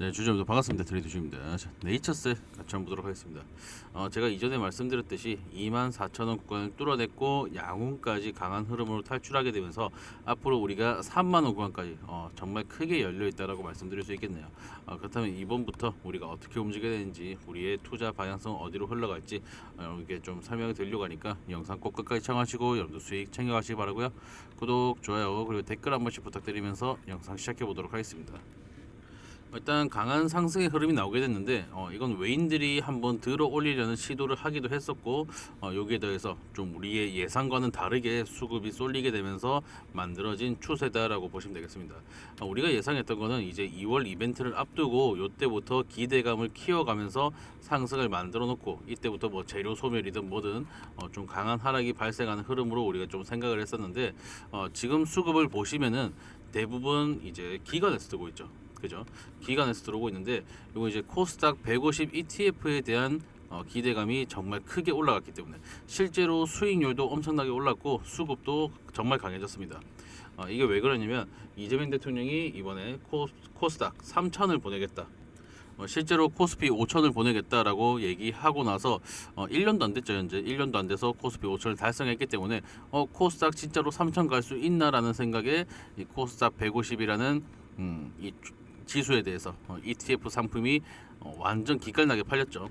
네, 주주님들 반갑습니다. 트레이드 주입니다. 자, 네이처스 같이 한번 보도록 하겠습니다. 어, 제가 이전에 말씀드렸듯이 24,000원 구간을 뚫어냈고 양운까지 강한 흐름으로 탈출하게 되면서 앞으로 우리가 3만원 구간까지 어, 정말 크게 열려 있다라고 말씀드릴 수 있겠네요. 어, 그렇다면 이번부터 우리가 어떻게 움직여야 되는지 우리의 투자 방향성 어디로 흘러갈지 어, 이게 좀 설명이 드리려고 하니까 이 영상 꼭 끝까지 시청하시고 여러분도 수익 챙겨가시기 바라고요. 구독, 좋아요 그리고 댓글 한 번씩 부탁드리면서 영상 시작해 보도록 하겠습니다. 일단 강한 상승의 흐름이 나오게 됐는데 어, 이건 외인들이 한번 들어 올리려는 시도를 하기도 했었고 어, 여기에 더해서 좀 우리의 예상과는 다르게 수급이 쏠리게 되면서 만들어진 추세다라고 보시면 되겠습니다. 어, 우리가 예상했던 거는 이제 2월 이벤트를 앞두고 이때부터 기대감을 키워가면서 상승을 만들어 놓고 이때부터 뭐 재료 소멸이든 뭐든 어, 좀 강한 하락이 발생하는 흐름으로 우리가 좀 생각을 했었는데 어, 지금 수급을 보시면은 대부분 이제 기관에서 뜨고 있죠. 그죠? 기관에서 들어오고 있는데 이거 이제 코스닥 150 ETF에 대한 어, 기대감이 정말 크게 올라갔기 때문에 실제로 수익률도 엄청나게 올랐고 수급도 정말 강해졌습니다. 어, 이게 왜 그러냐면 이재명 대통령이 이번에 코, 코스닥 3천을 보내겠다. 어, 실제로 코스피 5천을 보내겠다라고 얘기하고 나서 어, 1년도 안 됐죠 현재 1년도 안 돼서 코스피 5천을 달성했기 때문에 어, 코스닥 진짜로 3천 갈 수 있나라는 생각에 이 코스닥 150이라는 음, 이 주- 지수에 대해서 어, ETF 상품이 어, 완전 기깔나게 팔렸죠.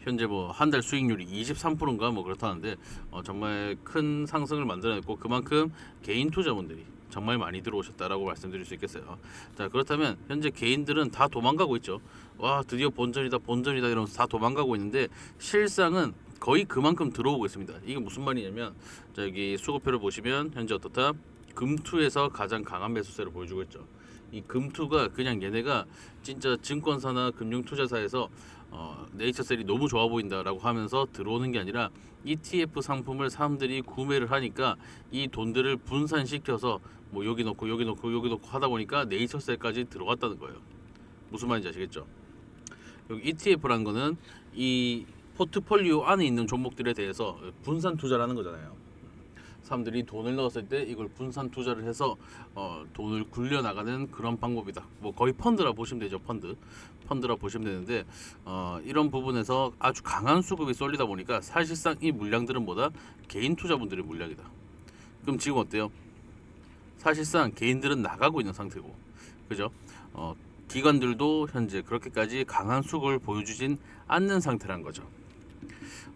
현재 뭐 한 달 수익률이 23%인가 뭐 그렇다는데 어, 정말 큰 상승을 만들어냈고 그만큼 개인 투자분들이 정말 많이 들어오셨다라고 말씀드릴 수 있겠어요. 자 그렇다면 현재 개인들은 다 도망가고 있죠. 와 드디어 본전이다 본전이다 이러면서 다 도망가고 있는데 실상은 거의 그만큼 들어오고 있습니다. 이게 무슨 말이냐면 자 여기 수급표를 보시면 현재 어떻다 금투에서 가장 강한 매수세를 보여주고 있죠. 이 금투가 그냥 얘네가 진짜 증권사나 금융투자사에서 어, 네이처셀이 너무 좋아 보인다라고 하면서 들어오는 게 아니라 ETF 상품을 사람들이 구매를 하니까 이 돈들을 분산시켜서 뭐 여기 넣고 여기 넣고 여기 넣고 하다 보니까 네이처셀까지 들어갔다는 거예요. 무슨 말인지 아시겠죠? 여기 ETF라는 거는 이 포트폴리오 안에 있는 종목들에 대해서 분산 투자라는 거잖아요. 사람들이 돈을 넣었을 때 이걸 분산 투자를 해서 어, 돈을 굴려 나가는 그런 방법이다. 뭐 거의 펀드라 보시면 되죠. 펀드, 펀드라 보시면 되는데 어, 이런 부분에서 아주 강한 수급이 쏠리다 보니까 사실상 이 물량들은 뭐다 개인 투자분들의 물량이다. 그럼 지금 어때요? 사실상 개인들은 나가고 있는 상태고, 그죠? 어, 기관들도 현재 그렇게까지 강한 수급을 보여주진 않는 상태란 거죠.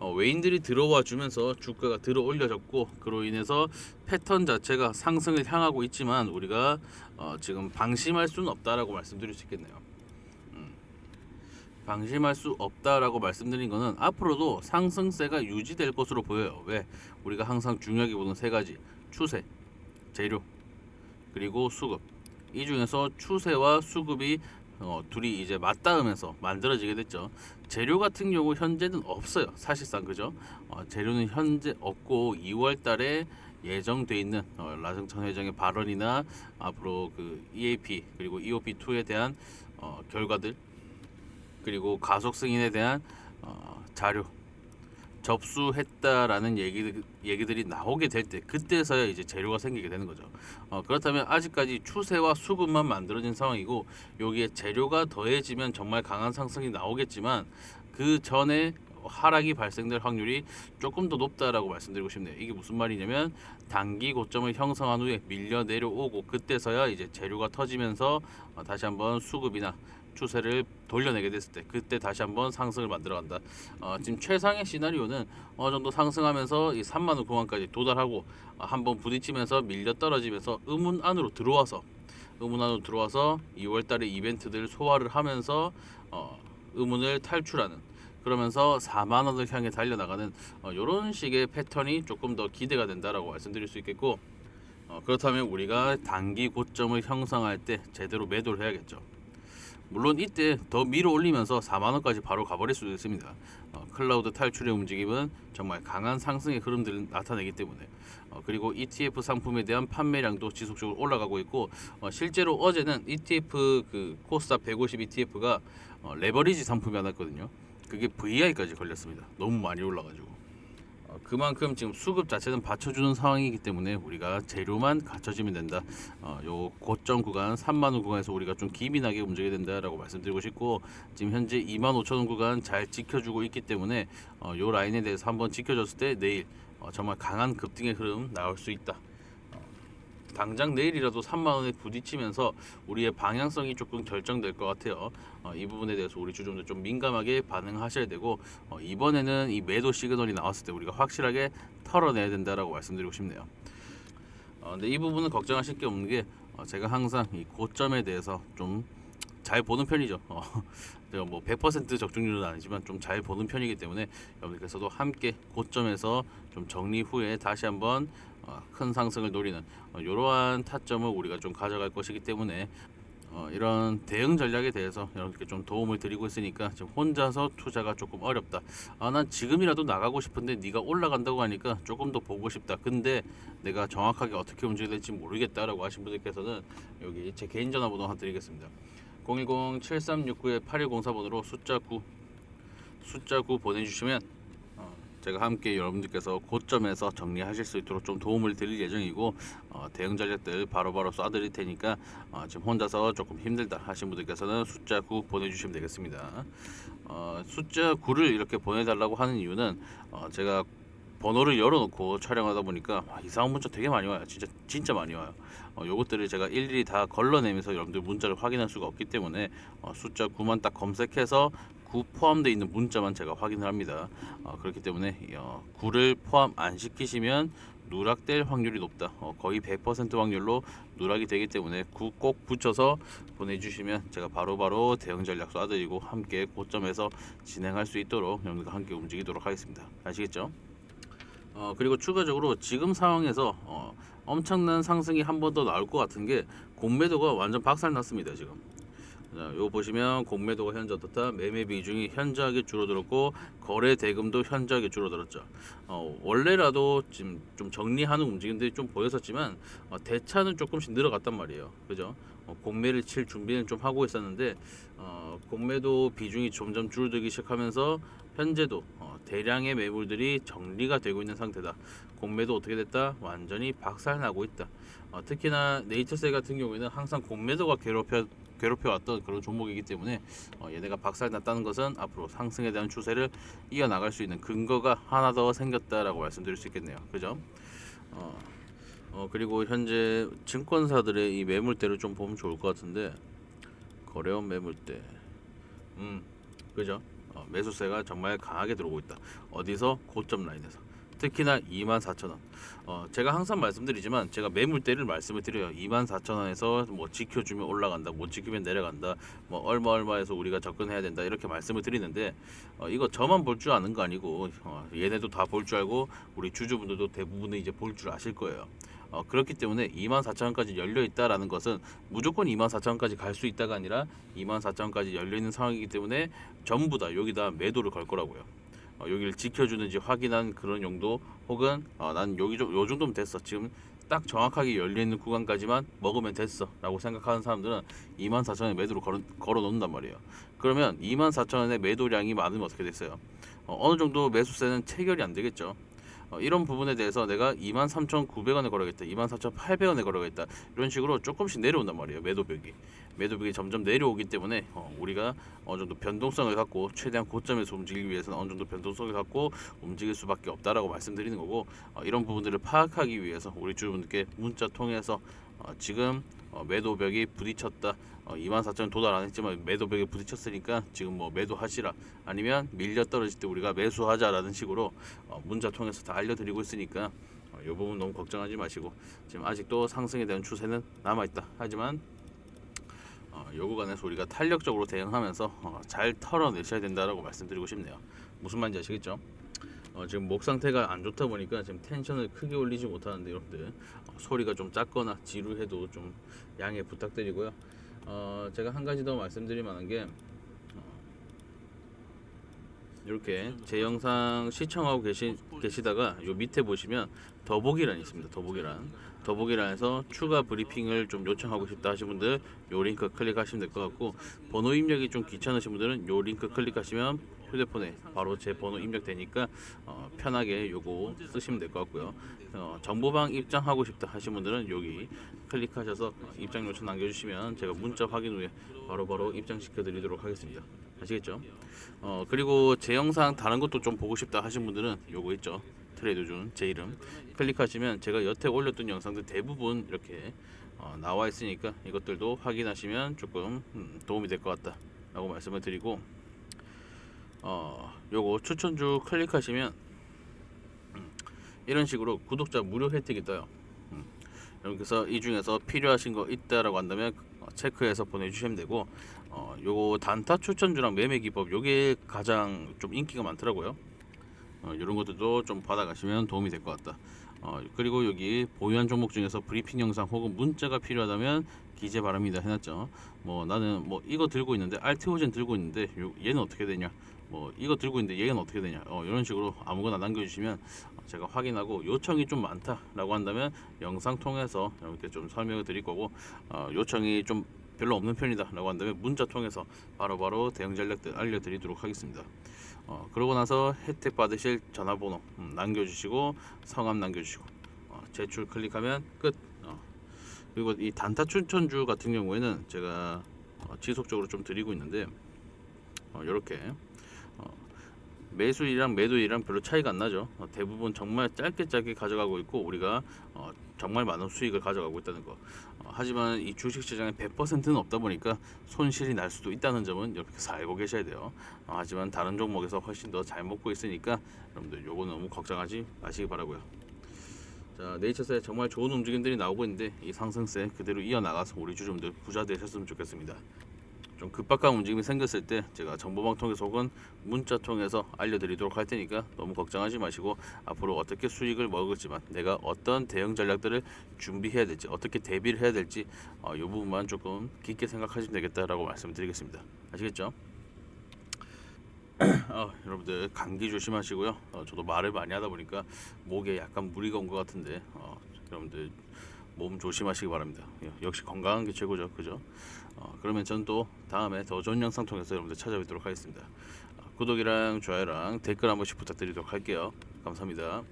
어, 외인들이 들어와 주면서 주가가 들어 올려졌고 그로 인해서 패턴 자체가 상승을 향하고 있지만 우리가 어, 지금 방심할 수는 없다라고 말씀드릴 수 있겠네요. 음. 방심할 수 없다라고 말씀드린 거는 앞으로도 상승세가 유지될 것으로 보여요. 왜? 우리가 항상 중요하게 보는 세 가지 추세, 재료, 그리고 수급. 이 중에서 추세와 수급이 어, 둘이 이제 맞닿으면서 만들어지게 됐죠. 재료 같은 경우 현재는 없어요. 사실상 그죠? 어, 재료는 현재 없고 2월 달에 예정돼 있는 어, 라승천 회장의 발언이나 앞으로 그 EAP 그리고 EOP2에 대한 어, 결과들 그리고 가속 승인에 대한 어, 자료 접수했다라는 얘기 얘기들이 나오게 될 때 그때서야 이제 재료가 생기게 되는 거죠. 어, 그렇다면 아직까지 추세와 수급만 만들어진 상황이고 여기에 재료가 더해지면 정말 강한 상승이 나오겠지만 그 전에 하락이 발생될 확률이 조금 더 높다라고 말씀드리고 싶네요. 이게 무슨 말이냐면 단기 고점을 형성한 후에 밀려 내려오고 그때서야 이제 재료가 터지면서 어, 다시 한번 수급이나 추세를 돌려내게 됐을 때 그때 다시 한번 상승을 만들어 간다. 어, 지금 최상의 시나리오는 어느 정도 상승하면서 이 3만 원 구간까지 도달하고 어, 한번 부딪히면서 밀려 떨어지면서 의문 안으로 들어와서 의문 안으로 들어와서 2월 달에 이벤트들 소화를 하면서 어, 의문을 탈출하는 그러면서 4만 원을 향해 달려나가는 어, 이런 식의 패턴이 조금 더 기대가 된다라고 말씀드릴 수 있겠고 어, 그렇다면 우리가 단기 고점을 형성할 때 제대로 매도를 해야겠죠. 물론 이때 더 밀어 올리면서 4만 원까지 바로 가버릴 수도 있습니다. 어, 클라우드 탈출의 움직임은 정말 강한 상승의 흐름들을 나타내기 때문에 어, 그리고 ETF 상품에 대한 판매량도 지속적으로 올라가고 있고 어, 실제로 어제는 ETF 그 코스닥 150 ETF가 어, 레버리지 상품이 하나 있거든요. 그게 VI까지 걸렸습니다. 너무 많이 올라가지고. 어, 어, 그만큼 지금 수급 자체는 받쳐주는 상황이기 때문에 우리가 재료만 갖춰지면 된다. 어, 요 고점 구간 3만 원 구간에서 우리가 좀 기민하게 움직여야 된다라고 말씀드리고 싶고 지금 현재 2만 5천 원 구간 잘 지켜주고 있기 때문에 어, 요 라인에 대해서 한번 지켜줬을 때 내일 어, 정말 강한 급등의 흐름 나올 수 있다. 당장 내일이라도 3만 원에 부딪히면서 우리의 방향성이 조금 결정될 것 같아요. 어, 이 부분에 대해서 우리 주주분들 좀 민감하게 반응하셔야 되고 어, 이번에는 이 매도 시그널이 나왔을 때 우리가 확실하게 털어내야 된다라고 말씀드리고 싶네요. 어, 근데 이 부분은 걱정하실 게 없는 게 어, 제가 항상 이 고점에 대해서 좀잘 보는 편이죠. 어, 제가 뭐 100% 적중률은 아니지만 좀 잘 보는 편이기 때문에 여러분들께서도 함께 고점에서 좀 정리 후에 다시 한번 어, 큰 상승을 노리는 어, 이러한 타점을 우리가 좀 가져갈 것이기 때문에 어, 이런 대응 전략에 대해서 여러분께 좀 도움을 드리고 있으니까 지금 혼자서 투자가 조금 어렵다. 아, 난 지금이라도 나가고 싶은데 네가 올라간다고 하니까 조금 더 보고 싶다. 근데 내가 정확하게 어떻게 움직여야 될지 모르겠다라고 하신 분들께서는 여기 제 개인 전화번호 드리겠습니다. 010-7369-8104번으로 숫자 9 숫자 9 보내주시면 어, 제가 함께 여러분들께서 고점에서 정리하실 수 있도록 좀 도움을 드릴 예정이고 어, 대응 전략들 바로바로 쏴드릴 테니까 어, 지금 혼자서 조금 힘들다 하신 분들께서는 숫자 9 보내주시면 되겠습니다. 어, 숫자 9를 이렇게 보내달라고 하는 이유는 어, 제가 번호를 열어놓고 촬영하다 보니까 와, 이상한 문자 되게 많이 와요. 진짜 진짜 많이 와요. 어, 요것들을 제가 일일이 다 걸러내면서 여러분들 문자를 확인할 수가 없기 때문에 어, 숫자 9만 딱 검색해서 9 포함되어 있는 문자만 제가 확인을 합니다. 어, 그렇기 때문에 어, 9를 포함 안 시키시면 누락될 확률이 높다. 어, 거의 100% 확률로 누락이 되기 때문에 9 꼭 붙여서 보내주시면 제가 바로바로 대응 전략 쏴드리고 함께 고점에서 진행할 수 있도록 여러분들과 함께 움직이도록 하겠습니다. 아시겠죠? 어, 그리고 추가적으로 지금 상황에서 어, 엄청난 상승이 한 번 더 나올 것 같은 게 공매도가 완전 박살났습니다 지금. 자, 요 보시면 공매도가 현재 어떻다? 매매 비중이 현저하게 줄어들었고 거래 대금도 현저하게 줄어들었죠. 어, 원래라도 지금 좀 정리하는 움직임들이 좀 보였었지만 어, 대차는 조금씩 늘어갔단 말이에요. 그죠? 어, 공매를 칠 준비는 좀 하고 있었는데 어, 공매도 비중이 점점 줄어들기 시작하면서 현재도 어, 대량의 매물들이 정리가 되고 있는 상태다. 공매도 어떻게 됐다? 완전히 박살나고 있다. 어, 특히나 네이처셀 같은 경우에는 항상 공매도가 괴롭혀 괴롭혀왔던 그런 종목이기 때문에 어, 얘네가 박살났다는 것은 앞으로 상승에 대한 추세를 이어나갈 수 있는 근거가 하나 더 생겼다라고 말씀드릴 수 있겠네요. 그죠? 어, 어, 그리고 현재 증권사들의 이 매물대를 좀 보면 좋을 것 같은데 거래원 매물대 음 그죠? 어, 매수세가 정말 강하게 들어오고 있다. 어디서 고점 라인에서 특히나 24,000원. 어, 제가 항상 말씀드리지만 제가 매물대를 말씀을 드려요. 24,000원에서 뭐 지켜주면 올라간다, 못 지키면 내려간다, 뭐 얼마 얼마에서 우리가 접근해야 된다 이렇게 말씀을 드리는데 어, 이거 저만 볼 줄 아는 거 아니고 어, 얘네도 다 볼 줄 알고 우리 주주분들도 대부분은 이제 볼 줄 아실 거예요. 어, 그렇기 때문에 24,000원까지 열려 있다라는 것은 무조건 24,000원까지 갈 수 있다가 아니라 24,000원까지 열려 있는 상황이기 때문에 전부 다 여기다 매도를 걸 거라고요. 어, 여기를 지켜주는지 확인한 그런 용도 혹은 어, 난 여기 좀, 요 정도면 됐어. 지금 딱 정확하게 열려 있는 구간까지만 먹으면 됐어 라고 생각하는 사람들은 24,000원에 매도를 걸어, 걸어 놓는단 말이에요. 그러면 24,000원의 매도량이 많으면 어떻게 됐어요? 어, 어느 정도 매수세는 체결이 안 되겠죠. 어, 이런 부분에 대해서 내가 23,900원에 걸어야겠다, 24,800원에 걸어야겠다 이런 식으로 조금씩 내려온단 말이에요 매도벽이 매도벽이 점점 내려오기 때문에 어, 우리가 어느 정도 변동성을 갖고 최대한 고점에서 움직이기 위해서는 어느 정도 변동성을 갖고 움직일 수밖에 없다라고 말씀드리는 거고 어, 이런 부분들을 파악하기 위해서 우리 주주분들께 문자 통해서 어, 지금 어, 매도벽이 부딪혔다. 어, 24,000원 도달 안 했지만 매도벽에 부딪혔으니까 지금 뭐 매도하시라 아니면 밀려 떨어질 때 우리가 매수하자라는 식으로 어, 문자 통해서 다 알려드리고 있으니까 어, 이 부분 너무 걱정하지 마시고 지금 아직도 상승에 대한 추세는 남아 있다. 하지만 어, 요 구간에서 우리가 탄력적으로 대응하면서 어, 잘 털어내셔야 된다라고 말씀드리고 싶네요. 무슨 말인지 아시겠죠? 어, 지금 목 상태가 안 좋다 보니까 지금 텐션을 크게 올리지 못하는데 여러분들 어, 소리가 좀 작거나 지루해도 좀 양해 부탁드리고요. 어, 제가 한 가지 더 말씀드릴 만한 게 어, 이렇게 제 영상 시청하고 계시, 계시다가 요 밑에 보시면 더보기란이 있습니다. 더보기란 더보기란에서 추가 브리핑을 좀 요청하고 싶다 하신 분들 요 링크 클릭하시면 될 것 같고 번호 입력이 좀 귀찮으신 분들은 요 링크 클릭하시면 휴대폰에 바로 제 번호 입력되니까 어, 편하게 요거 쓰시면 될 것 같고요. 어, 정보방 입장하고 싶다 하신 분들은 여기 클릭하셔서 입장 요청 남겨주시면 제가 문자 확인 후에 바로바로 입장시켜 드리도록 하겠습니다. 아시겠죠? 어, 그리고 제 영상 다른 것도 좀 보고 싶다 하신 분들은 요거 있죠. 트레이드 준제 이름 클릭하시면 제가 여태 올렸던 영상들 대부분 이렇게 어, 나와 있으니까 이것들도 확인하시면 조금 음, 도움이 될 것 같다 라고 말씀을 드리고 어, 요거 추천주 클릭하시면 음, 이런 식으로 구독자 무료 혜택이 떠요. 음, 여러분께서 이 중에서 필요하신 거 있다라고 한다면 어, 체크해서 보내주시면 되고 어, 요거 단타 추천주랑 매매 기법 요게 가장 좀 인기가 많더라고요. 어, 이런 것들도 좀 받아가시면 도움이 될 것 같다. 어, 그리고 여기 보유한 종목 중에서 브리핑 영상 혹은 문자가 필요하다면 기재 바랍니다 해놨죠. 뭐 나는 뭐 이거 들고 있는데 알테오젠 들고 있는데 요, 얘는 어떻게 되냐? 뭐 이거 들고 있는데 얘는 어떻게 되냐? 어, 이런 식으로 아무거나 남겨주시면 제가 확인하고 요청이 좀 많다라고 한다면 영상 통해서 이렇게 좀 설명을 드릴 거고 어, 요청이 좀 별로 없는 편이다라고 한다면 문자 통해서 바로바로 대응 전략들 알려드리도록 하겠습니다. 어, 그러고 나서 혜택 받으실 전화번호 음, 남겨주시고 성함 남겨주시고 어, 제출 클릭하면 끝. 어, 그리고 이 단타 추천주 같은 경우에는 제가 어, 지속적으로 좀 드리고 있는데 이렇게 매수일이랑 매도일이랑 별로 차이가 안 나죠. 어, 대부분 정말 짧게 짧게 가져가고 있고 우리가 어, 정말 많은 수익을 가져가고 있다는 거. 어, 하지만 이 주식 시장에 100%는 없다 보니까 손실이 날 수도 있다는 점은 여러분께서 알고 계셔야 돼요. 어, 하지만 다른 종목에서 훨씬 더 잘 먹고 있으니까 여러분들 요거 너무 걱정하지 마시기 바라고요. 자 네이처스에 정말 좋은 움직임들이 나오고 있는데 이 상승세 그대로 이어나가서 우리 주주분들 부자 되셨으면 좋겠습니다. 좀 급박한 움직임이 생겼을 때 제가 정보방 통해서 혹은 문자 통해서 알려드리도록 할 테니까 너무 걱정하지 마시고 앞으로 어떻게 수익을 먹을지만 내가 어떤 대응 전략들을 준비해야 될지 어떻게 대비를 해야 될지 어, 이 부분만 조금 깊게 생각하시면 되겠다라고 말씀드리겠습니다. 아시겠죠? 어, 여러분들 감기 조심하시고요. 어, 저도 말을 많이 하다 보니까 목에 약간 무리가 온 것 같은데 어, 여러분들 몸 조심하시기 바랍니다. 예, 역시 건강한 게 최고죠, 그죠? 어, 그러면 전 또 다음에 더 좋은 영상 통해서 여러분들 찾아뵙도록 하겠습니다. 어, 구독이랑 좋아요랑 댓글 한 번씩 부탁드리도록 할게요. 감사합니다.